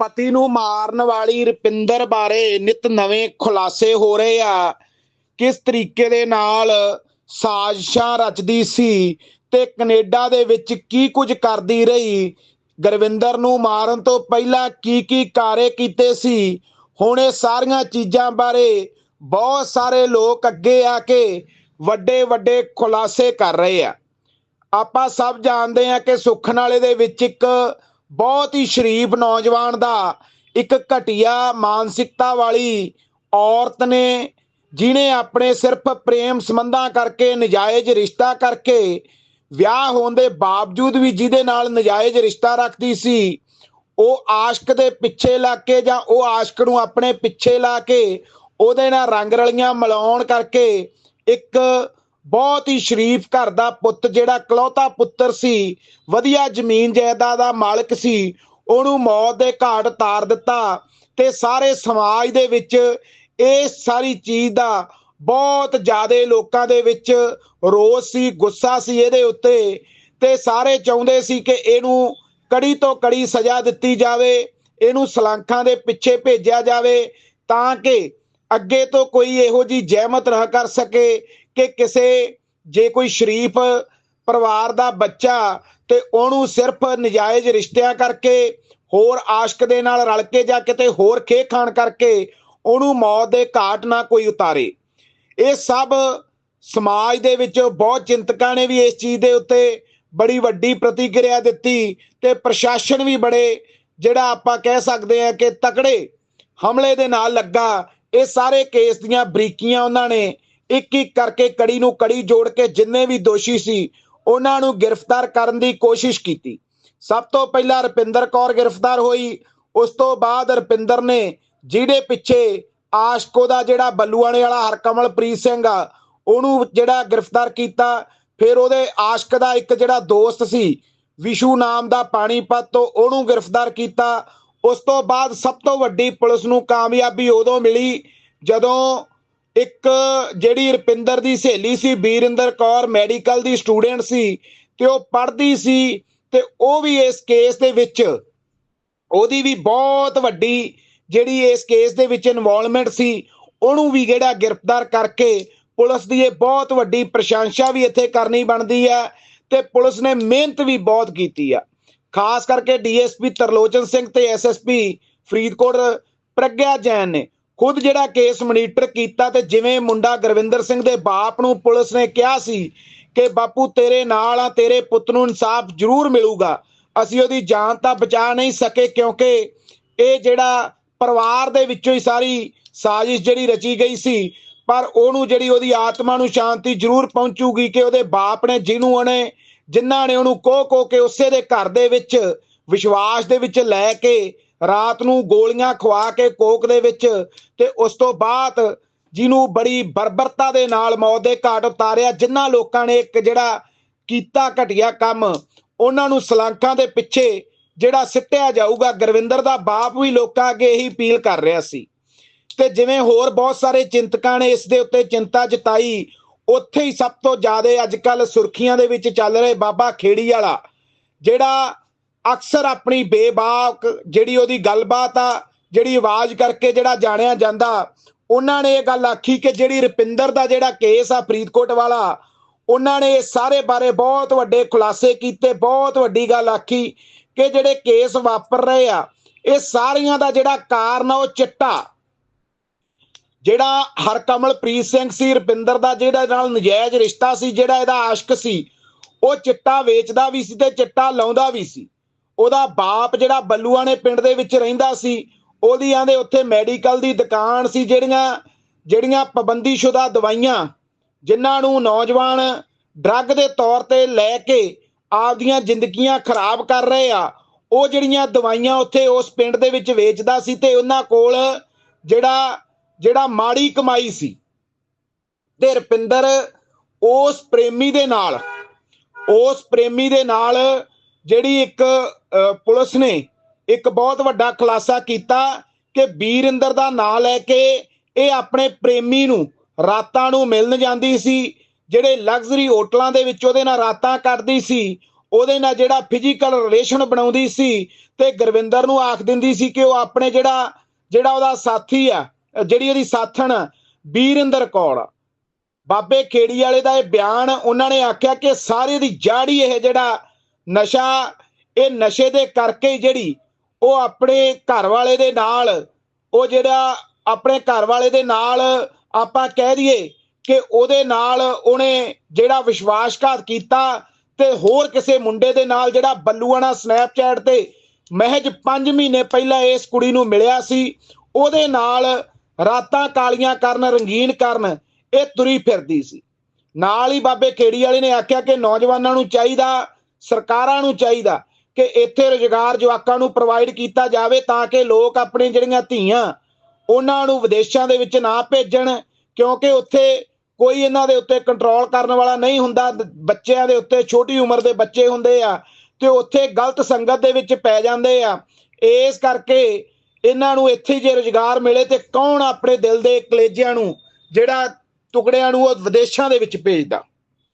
ਪਤੀ ਨੂੰ ਮਾਰਨ ਵਾਲੀ ਰੁਪਿੰਦਰ ਬਾਰੇ ਨਿਤ ਨਵੇਂ ਖੁਲਾਸੇ ਹੋ ਰਹੇ ਆ। ਕਿਸ ਤਰੀਕੇ ਦੇ ਨਾਲ ਸਾਜ਼ਿਸ਼ਾਂ ਰਚਦੀ ਸੀ ਤੇ ਕੈਨੇਡਾ ਦੇ ਵਿੱਚ ਕੀ ਕੁਝ ਕਰਦੀ ਰਹੀ? ਗੁਰਵਿੰਦਰ ਨੂੰ ਮਾਰਨ ਤੋਂ ਪਹਿਲਾਂ ਕੀ ਕੀ ਕਾਰੇ ਕੀਤੇ ਸੀ? ਹੁਣ ਇਹ ਸਾਰੀਆਂ ਚੀਜ਼ਾਂ ਬਾਰੇ ਬਹੁਤ ਸਾਰੇ ਲੋਕ ਅੱਗੇ ਆ ਕੇ ਵੱਡੇ ਵੱਡੇ ਖੁਲਾਸੇ ਕਰ ਰਹੇ ਆ। ਆਪਾਂ ਸਭ ਜਾਣਦੇ ਆ ਕਿ ਸੁੱਖ ਨਾਲੇ ਦੇ ਵਿੱਚ ਇੱਕ ਬਹੁਤ ਹੀ ਸ਼ਰੀਫ ਨੌਜਵਾਨ ਦਾ ਇੱਕ ਘਟੀਆ ਮਾਨਸਿਕਤਾ ਵਾਲੀ ਔਰਤ ਨੇ ਜਿਨੇ ਆਪਣੇ ਸਿਰਫ ਪ੍ਰੇਮ ਸੰਬੰਧਾਂ ਕਰਕੇ, ਨਜਾਇਜ਼ ਰਿਸ਼ਤਾ ਕਰਕੇ ਵਿਆਹ ਹੋਣ ਦੇ ਬਾਵਜੂਦ ਵੀ ਜਿਹਦੇ ਨਾਲ ਨਜਾਇਜ਼ ਰਿਸ਼ਤਾ ਰੱਖਦੀ ਸੀ, ਉਹ ਆਸ਼ਕ ਦੇ ਪਿੱਛੇ ਲੱਗ ਕੇ ਜਾਂ ਉਹ ਆਸ਼ਕ ਨੂੰ ਆਪਣੇ ਪਿੱਛੇ ਲਾ ਕੇ ਉਹਦੇ ਨਾਲ ਰੰਗ ਰਲੀਆਂ ਮਿਲਾਉਣ ਕਰਕੇ ਇੱਕ ਬਹੁਤ ਹੀ ਸ਼ਰੀਫ ਘਰ ਦਾ ਪੁੱਤ ਜਿਹੜਾ ਇਕਲੌਤਾ ਪੁੱਤਰ ਸੀ, ਵਧੀਆ ਜ਼ਮੀਨ ਜਾਇਦਾਦ ਦਾ ਮਾਲਕ ਸੀ, ਉਹਨੂੰ ਮੌਤ ਦੇ ਘਾਟ ਤਾਰ ਦਿੱਤਾ ਤੇ ਸਾਰੇ ਸਮਾਜ ਦੇ ਵਿੱਚ ਇਹ ਸਾਰੀ ਚੀਜ਼ ਦਾ ਬਹੁਤ ਜ਼ਿਆਦਾ ਲੋਕਾਂ ਦੇ ਵਿੱਚ ਰੋਸ ਸੀ, ਗੁੱਸਾ ਸੀ ਇਹਦੇ ਉੱਤੇ ਤੇ ਸਾਰੇ ਚਾਹੁੰਦੇ ਸੀ ਕਿ ਇਹਨੂੰ ਕੜੀ ਤੋਂ ਕੜੀ ਸਜ਼ਾ ਦਿੱਤੀ ਜਾਵੇ, ਇਹਨੂੰ ਸਲਾਂਖਾਂ ਦੇ ਪਿੱਛੇ ਭੇਜਿਆ ਜਾਵੇ ਤਾਂ ਕਿ ਅੱਗੇ ਤੋਂ ਕੋਈ ਇਹੋ ਜੀ ਜ਼ਹਿਮਤ ਨਾ ਕਰ ਸਕੇ ਕਿ ਕਿਸੇ, ਜੇ ਕੋਈ ਸ਼ਰੀਫ ਪਰਿਵਾਰ ਦਾ ਬੱਚਾ ਤੇ ਉਹਨੂੰ ਸਿਰਫ ਨਜਾਇਜ਼ ਰਿਸ਼ਤਿਆਂ ਕਰਕੇ ਹੋਰ ਆਸ਼ਕ ਦੇ ਨਾਲ ਰਲ ਕੇ ਜਾਂ ਕਿਤੇ ਹੋਰ ਖੇ ਖਾਣ ਕਰਕੇ ਉਹਨੂੰ ਮੌਤ ਦੇ ਘਾਟ ਨਾ ਕੋਈ ਉਤਾਰੇ। ਇਹ ਸਭ ਸਮਾਜ ਦੇ ਵਿੱਚ ਬਹੁਤ ਚਿੰਤਕਾਂ ਨੇ ਵੀ ਇਸ ਚੀਜ਼ ਦੇ ਉੱਤੇ ਬੜੀ ਵੱਡੀ ਪ੍ਰਤੀਕਿਰਿਆ ਦਿੱਤੀ ਤੇ ਪ੍ਰਸ਼ਾਸਨ ਵੀ ਬੜੇ, ਜਿਹੜਾ ਆਪਾਂ ਕਹਿ ਸਕਦੇ ਆ ਕਿ ਤਕੜੇ ਹਮਲੇ ਦੇ ਨਾਲ ਲੱਗਾ। ਇਹ ਸਾਰੇ ਕੇਸ ਦੀਆਂ ਬਰੀਕੀਆਂ ਉਹਨਾਂ ਨੇ ਇੱਕ ਇੱਕ ਕਰਕੇ ਕੜੀ ਨੂੰ ਕੜੀ ਜੋੜ ਕੇ ਜਿੰਨੇ ਵੀ ਦੋਸ਼ੀ ਸੀ, ਉਹਨਾਂ ਨੂੰ ਗ੍ਰਿਫਤਾਰ ਕਰਨ ਦੀ ਕੋਸ਼ਿਸ਼ ਕੀਤੀ। ਸਭ ਤੋਂ ਪਹਿਲਾਂ ਰੁਪਿੰਦਰ ਕੌਰ ਗ੍ਰਿਫਤਾਰ ਹੋਈ। ਉਸ ਤੋਂ ਬਾਅਦ ਰਪਿੰਦਰ ਨੇ ਜਿਹਦੇ ਪਿੱਛੇ ਆਸ਼ਕੋ ਦਾ ਜਿਹੜਾ ਬੱਲੂਆਣੇ ਵਾਲਾ ਹਰਕਮਲਪ੍ਰੀਤ ਸਿੰਘ ਆ, ਉਹਨੂੰ ਜਿਹੜਾ ਗ੍ਰਿਫਤਾਰ ਕੀਤਾ। ਫਿਰ ਉਹਦੇ ਆਸ਼ਕ ਦਾ ਇੱਕ ਜਿਹੜਾ ਦੋਸਤ ਸੀ, ਵਿਸ਼ੂ ਨਾਮ ਦਾ ਪਾਣੀਪਤ, ਤੋਂ ਉਹਨੂੰ ਗ੍ਰਿਫਤਾਰ ਕੀਤਾ। ਉਸ ਤੋਂ ਬਾਅਦ ਸਭ ਤੋਂ ਵੱਡੀ ਪੁਲਿਸ ਨੂੰ ਕਾਮਯਾਬੀ ਉਦੋਂ ਮਿਲੀ ਜਦੋਂ ਇੱਕ ਜਿਹੜੀ ਰੁਪਿੰਦਰ ਦੀ ਸਹੇਲੀ ਸੀ, ਬੀਰਿੰਦਰ ਕੌਰ ਮੈਡੀਕਲ ਦੀ ਸਟੂਡੈਂਟ ਸੀ ਤੇ ਉਹ ਪੜ੍ਹਦੀ ਸੀ ਤੇ ਉਹ ਵੀ ਇਸ ਕੇਸ ਦੇ ਵਿੱਚ, ਉਹਦੀ ਵੀ ਬਹੁਤ ਵੱਡੀ ਜਿਹੜੀ ਇਸ ਕੇਸ ਦੇ ਵਿੱਚ ਇਨਵੋਲਵਮੈਂਟ ਸੀ, ਉਹਨੂੰ ਵੀ ਜਿਹੜਾ ਗ੍ਰਿਫਤਾਰ ਕਰਕੇ ਪੁਲਿਸ ਦੀ ਇਹ ਬਹੁਤ ਵੱਡੀ ਪ੍ਰਸ਼ੰਸਾ ਵੀ ਇੱਥੇ ਕਰਨੀ ਬਣਦੀ ਹੈ ਤੇ ਪੁਲਿਸ ਨੇ ਮਿਹਨਤ ਵੀ ਬਹੁਤ ਕੀਤੀ ਆ। ਖਾਸ ਕਰਕੇ ਡੀਐਸਪੀ ਤਰਲੋਚਨ ਸਿੰਘ ਤੇ ਐਸਐਸਪੀ ਫਰੀਦਕੋਟ ਪ੍ਰਗਿਆ ਜੈਨ ਨੇ। ਖੁਦ ਜਿਹੜਾ ਕੇਸ ਮੋਨੀਟਰ ਕੀਤਾ ਤੇ ਜਿਵੇਂ ਮੁੰਡਾ ਗੁਰਵਿੰਦਰ ਸਿੰਘ ਦੇ ਬਾਪ ਨੂੰ ਪੁਲਿਸ ਨੇ ਕਿਹਾ ਸੀ ਕਿ ਬਾਪੂ ਤੇਰੇ ਨਾਲ ਆ, ਤੇਰੇ ਪੁੱਤ ਨੂੰ ਇਨਸਾਫ ਜ਼ਰੂਰ ਮਿਲੂਗਾ, ਅਸੀਂ ਉਹਦੀ ਜਾਨ ਤਾਂ ਬਚਾ ਨਹੀਂ ਸਕੇ ਕਿਉਂਕਿ ਇਹ ਜਿਹੜਾ ਪਰਿਵਾਰ ਦੇ ਵਿੱਚੋਂ ਹੀ ਸਾਰੀ ਸਾਜ਼ਿਸ਼ ਜਿਹੜੀ ਰਚੀ ਗਈ ਸੀ, ਪਰ ਉਹਨੂੰ ਜਿਹੜੀ ਉਹਦੀ ਆਤਮਾ ਨੂੰ ਸ਼ਾਂਤੀ ਜ਼ਰੂਰ ਪਹੁੰਚੂਗੀ ਕਿ ਉਹਦੇ ਬਾਪ ਨੇ ਜਿਹਨੂੰ ਉਹਨੇ, ਜਿਨ੍ਹਾਂ ਨੇ ਉਹਨੂੰ ਕੋਹ ਕੋਹ ਕੇ ਉਸੇ ਦੇ ਘਰ ਦੇ ਵਿੱਚ ਵਿਸ਼ਵਾਸ ਦੇ ਵਿੱਚ ਲੈ ਕੇ ਰਾਤ ਨੂੰ ਗੋਲੀਆਂ ਖਵਾ ਕੇ ਕੋਕ ਦੇ ਵਿੱਚ ਤੇ ਉਸ ਤੋਂ ਬਾਅਦ ਜਿਹਨੂੰ ਬੜੀ ਬਰਬਰਤਾ ਦੇ ਨਾਲ ਮੌਤ ਦੇ ਘਾਟ ਉਤਾਰਿਆ ਜਿਨ੍ਹਾਂ ਲੋਕਾਂ ਨੇ ਇੱਕ ਜਿਹੜਾ ਕੀਤਾ ਘਟਿਆ ਕੰਮ, ਉਹਨਾਂ ਨੂੰ ਸਲਾਂਕਾਂ ਦੇ ਪਿੱਛੇ ਜਿਹੜਾ ਸਿੱਟਿਆ ਜਾਊਗਾ, ਗੁਰਵਿੰਦਰ ਦਾ ਬਾਪ ਵੀ ਲੋਕਾਂ ਅੱਗੇ ਇਹੀ ਅਪੀਲ ਕਰ ਰਿਹਾ ਸੀ। ਤੇ ਜਿਵੇਂ ਹੋਰ ਬਹੁਤ ਸਾਰੇ ਚਿੰਤਕਾਂ ਨੇ ਇਸ ਦੇ ਉੱਤੇ ਚਿੰਤਾ ਜਤਾਈ, ਉੱਥੇ ਹੀ ਸਭ ਤੋਂ ਜ਼ਿਆਦਾ ਅੱਜ ਕੱਲ ਸੁਰਖੀਆਂ ਦੇ ਵਿੱਚ ਚੱਲ ਰਹੇ ਬਾਬਾ ਖੇੜੀ ਵਾਲਾ, ਜਿਹੜਾ ਅਕਸਰ ਆਪਣੀ ਬੇਬਾਕ ਜਿਹੜੀ ਉਹਦੀ ਗੱਲਬਾਤ ਆ, ਜਿਹੜੀ ਆਵਾਜ਼ ਕਰਕੇ ਜਿਹੜਾ ਜਾਣਿਆ ਜਾਂਦਾ, ਉਹਨਾਂ ਨੇ ਇਹ ਗੱਲ ਆਖੀ ਕਿ ਜਿਹੜੀ ਰੁਪਿੰਦਰ ਦਾ ਜਿਹੜਾ ਕੇਸ ਆ ਫਰੀਦਕੋਟ ਵਾਲਾ, ਉਹਨਾਂ ਨੇ ਇਸ ਸਾਰੇ ਬਾਰੇ ਬਹੁਤ ਵੱਡੇ ਖੁਲਾਸੇ ਕੀਤੇ, ਬਹੁਤ ਵੱਡੀ ਗੱਲ ਆਖੀ ਕਿ ਜਿਹੜੇ ਕੇਸ ਵਾਪਰ ਰਹੇ ਆ, ਇਹ ਸਾਰੀਆਂ ਦਾ ਜਿਹੜਾ ਕਾਰਨ ਆ, ਉਹ ਚਿੱਟਾ। ਜਿਹੜਾ ਹਰਕਮਲਪ੍ਰੀਤ ਸਿੰਘ ਸੀ, ਰੁਪਿੰਦਰ ਦਾ ਜਿਹੜਾ ਨਾਲ ਨਜਾਇਜ਼ ਰਿਸ਼ਤਾ ਸੀ, ਜਿਹੜਾ ਇਹਦਾ ਆਸ਼ਕ ਸੀ, ਉਹ ਚਿੱਟਾ ਵੇਚਦਾ ਵੀ ਸੀ ਤੇ ਚਿੱਟਾ ਲਾਉਂਦਾ ਵੀ ਸੀ। ਉਹਦਾ ਬਾਪ ਜਿਹੜਾ ਬੱਲੂਆਣੇ ਪਿੰਡ ਦੇ ਵਿੱਚ ਰਹਿੰਦਾ ਸੀ, ਉਹਦੀਆਂ ਦੇ ਉੱਥੇ ਮੈਡੀਕਲ ਦੀ ਦੁਕਾਨ ਸੀ ਜਿਹੜੀਆਂ ਜਿਹੜੀਆਂ ਪਾਬੰਦੀਸ਼ੁਦਾ ਦਵਾਈਆਂ, ਜਿਨ੍ਹਾਂ ਨੂੰ ਨੌਜਵਾਨ ਡਰੱਗ ਦੇ ਤੌਰ ਤੇ ਲੈ ਕੇ ਆਪਦੀਆਂ ਜ਼ਿੰਦਗੀਆਂ ਖਰਾਬ ਕਰ ਰਹੇ ਆ, ਉਹ ਜਿਹੜੀਆਂ ਦਵਾਈਆਂ ਉੱਥੇ ਉਸ ਪਿੰਡ ਦੇ ਵਿੱਚ ਵੇਚਦਾ ਸੀ ਤੇ ਉਹਨਾਂ ਕੋਲ ਜਿਹੜਾ ਜਿਹੜਾ ਮਾੜੀ ਕਮਾਈ ਸੀ ਤੇ ਰੁਪਿੰਦਰ ਉਸ ਪ੍ਰੇਮੀ ਦੇ ਨਾਲ, ਉਸ ਪ੍ਰੇਮੀ ਦੇ ਨਾਲ ਜਿਹੜੀ ਇੱਕ ਪੁਲਿਸ ਨੇ ਇੱਕ ਬਹੁਤ ਵੱਡਾ ਖੁਲਾਸਾ ਕੀਤਾ ਕਿ ਬੀਰਿੰਦਰ ਦਾ ਨਾਂ ਲੈ ਕੇ ਇਹ ਆਪਣੇ ਪ੍ਰੇਮੀ ਨੂੰ, ਰਾਤਾਂ ਨੂੰ ਮਿਲਣ ਜਾਂਦੀ ਸੀ, ਜਿਹੜੇ ਲਗਜ਼ਰੀ ਹੋਟਲਾਂ ਦੇ ਵਿੱਚ ਉਹਦੇ ਨਾਲ ਰਾਤਾਂ ਕੱਟਦੀ ਸੀ, ਉਹਦੇ ਨਾਲ ਜਿਹੜਾ ਫਿਜ਼ੀਕਲ ਰਿਲੇਸ਼ਨ ਬਣਾਉਂਦੀ ਸੀ ਤੇ ਗੁਰਵਿੰਦਰ ਨੂੰ ਆਖ ਦਿੰਦੀ ਸੀ ਕਿ ਉਹ ਆਪਣੇ ਜਿਹੜਾ ਜਿਹੜਾ ਉਹਦਾ ਸਾਥੀ ਆ, ਜਿਹੜੀ ਉਹਦੀ ਸਾਥਣ ਬੀਰਿੰਦਰ ਕੌਰ ਬਾਬੇ ਖੇੜੀ ਵਾਲੇ ਦਾ ਇਹ ਬਿਆਨ ਉਹਨਾਂ ਨੇ ਆਖਿਆ ਕਿ ਸਾਰੇ ਦੀ ਜਾੜੀ ਇਹ ਜਿਹੜਾ ਨਸ਼ਾ ਇਹ ਨਸ਼ੇ ਦੇ ਕਰਕੇ ਜਿਹੜੀ ਉਹ ਆਪਣੇ ਘਰ ਵਾਲੇ ਦੇ ਨਾਲ, ਉਹ ਜਿਹੜਾ ਆਪਣੇ ਘਰ ਵਾਲੇ ਦੇ ਨਾਲ ਆਪਾਂ ਕਹਿ ਦਈਏ ਕਿ ਉਹਦੇ ਨਾਲ ਉਹਨੇ ਜਿਹੜਾ ਵਿਸ਼ਵਾਸਘਾਤ ਕੀਤਾ ਤੇ ਹੋਰ ਕਿਸੇ ਮੁੰਡੇ ਦੇ ਨਾਲ ਜਿਹੜਾ ਬੱਲੂਆਣਾ ਸਨੈਪਚੈਟ ਤੇ ਮਹਿਜ 5 ਮਹੀਨੇ ਪਹਿਲਾਂ ਇਸ ਕੁੜੀ ਨੂੰ ਮਿਲਿਆ ਸੀ, ਉਹਦੇ ਨਾਲ ਰਾਤਾਂ ਕਾਲੀਆਂ ਕਰਨ, ਰੰਗੀਨ ਕਰਨ, ਇਹ ਤੁਰੀ ਫਿਰਦੀ ਸੀ। ਨਾਲ ਹੀ ਬਾਬੇ ਖੇੜੀ ਵਾਲੇ ਨੇ ਆਖਿਆ ਕਿ ਨੌਜਵਾਨਾਂ ਨੂੰ ਚਾਹੀਦਾ, ਸਰਕਾਰਾਂ ਨੂੰ ਚਾਹੀਦਾ ਕਿ ਇੱਥੇ ਰੁਜ਼ਗਾਰ ਜਵਾਕਾਂ ਨੂੰ ਪ੍ਰੋਵਾਈਡ ਕੀਤਾ ਜਾਵੇ ਤਾਂ ਕਿ ਲੋਕ ਆਪਣੀ ਜਿਹੜੀਆਂ ਧੀਆਂ ਉਹਨਾਂ ਨੂੰ ਵਿਦੇਸ਼ਾਂ ਦੇ ਵਿੱਚ ਨਾ ਭੇਜਣ, ਕਿਉਂਕਿ ਉੱਥੇ ਕੋਈ ਇਹਨਾਂ ਦੇ ਉੱਤੇ ਕੰਟਰੋਲ ਕਰਨ ਵਾਲਾ ਨਹੀਂ ਹੁੰਦਾ। ਬੱਚਿਆਂ ਦੇ ਉੱਤੇ, ਛੋਟੀ ਉਮਰ ਦੇ ਬੱਚੇ ਹੁੰਦੇ ਆ ਤੇ ਉੱਥੇ ਗਲਤ ਸੰਗਤ ਦੇ ਵਿੱਚ ਪੈ ਜਾਂਦੇ ਆ। ਇਸ ਕਰਕੇ ਇਹਨਾਂ ਨੂੰ ਇੱਥੇ ਜੇ ਰੁਜ਼ਗਾਰ ਮਿਲੇ ਤੇ ਕੌਣ ਆਪਣੇ ਦਿਲ ਦੇ ਕਲੇਜਿਆਂ ਨੂੰ, ਜਿਹੜਾ ਟੁਕੜਿਆਂ ਨੂੰ ਉਹ ਵਿਦੇਸ਼ਾਂ ਦੇ ਵਿੱਚ ਭੇਜਦਾ?